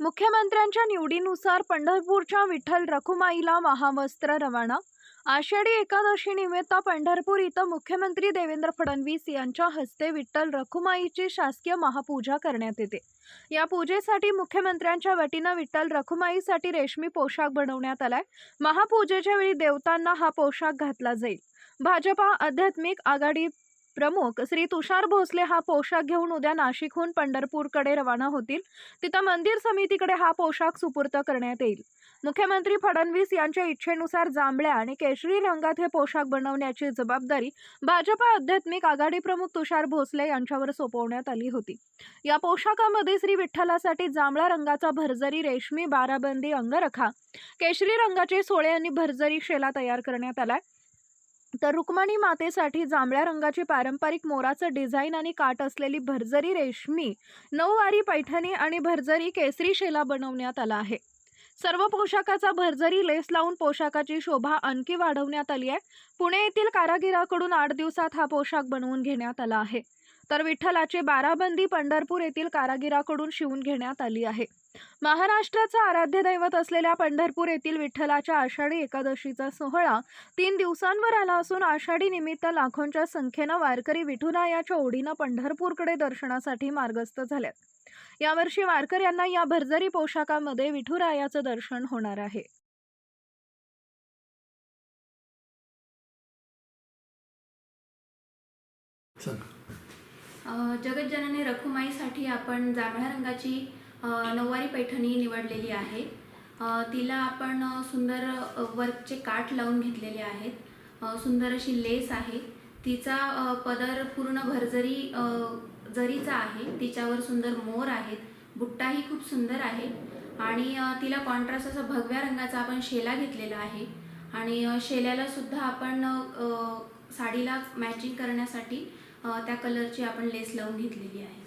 मुख्यमंत्र्यांच्या निवडीनुसार पंढरपूरच्या विठ्ठल रखुमाईला महावस्त्र रवाना. आषाढी एकादशी निमित्त पंढरपूर इथं मुख्यमंत्री देवेंद्र फडणवीस यांच्या हस्ते विठ्ठल रखुमाईची शासकीय महापूजा करण्यात येते. या पूजेसाठी मुख्यमंत्र्यांच्या वतीनं विठ्ठल रखुमाईसाठी रेशमी पोशाख बनवण्यात आलाय. महापूजेच्या वेळी देवतांना हा पोशाख घातला जाईल. भाजपा आध्यात्मिक आघाडी प्रमुख श्री तुषार भोसले हा पोशाख घेऊन उद्या नाशिकहून पंढरपूरकडे रवाना होतील. तिथं मंदिर समितीकडे हा पोशाख सुपूर्त करण्यात येईल. मुख्यमंत्री फडणवीस यांच्या इच्छेनुसार जांभळ्या आणि केशरी रंगात हे पोशाख बनवण्याची जबाबदारी भाजपा आध्यात्मिक आघाडी प्रमुख तुषार भोसले यांच्यावर सोपवण्यात आली होती. या पोशाखामध्ये श्री विठ्ठलासाठी जांभळ्या रंगाचा भरजरी रेशमी बाराबंदी अंगरखा केशरी रंगाचे सोळे आणि भरजरी शेला तयार करण्यात आलाय. तर रुक्माणी मातेसाठी जांभळ्या रंगाची पारंपरिक मोराचं डिझाईन आणि काट असलेली भरजरी रेशमी नऊवारी पैठणी आणि भरजरी केसरी शेला बनवण्यात आला आहे. सर्व पोशाखाचा भरजरी लेस लावून पोशाखाची शोभा आणखी वाढवण्यात आली आहे. पुणे येथील कारागिराकडून आठ दिवसात हा पोशाख बनवून घेण्यात आला आहे. तर विठ्ठलाची बाराबंदी पंढरपूर येथील कारागिराकडून शिवून घेण्यात आली आहे. महाराष्ट्राचं आराध्य दैवत असलेल्या पंढरपूर येथील विठ्ठलाच्या आषाढी एकादशीचा सोहळा तीन दिवसांवर आला असून आषाढी निमित्त लाखोंच्या संख्येनं वारकरी विठुरायाच्या ओढीनं पंढरपूरकडे दर्शनासाठी मार्गस्थ झाल्यात. यावर्षी वारकऱ्यांना या भरजरी पोशाखामध्ये विठुरायाचं दर्शन होणार आहे. जगज्जननी रखुमाईसाठी आपण जांभळ्या रंगाची नऊवारी पैठणी निवडलेली आहे. तिला आपण सुंदर वर्कचे काठ लावून घेतलेले आहेत. सुंदर अशी लेस आहे. तिचा पदर पूर्ण भरजरी जरीचा आहे. तिच्यावर सुंदर मोर आहेत. बुट्टाही खूप सुंदर आहे. आणि तिला कॉन्ट्रास्ट असा भगव्या रंगाचा आपण शेला घेतलेला आहे. आणि शेल्याला सुद्धा आपण साडीला मॅचिंग करण्यासाठी त्या कलरची आपण लेस लावून घेतलेली आहे.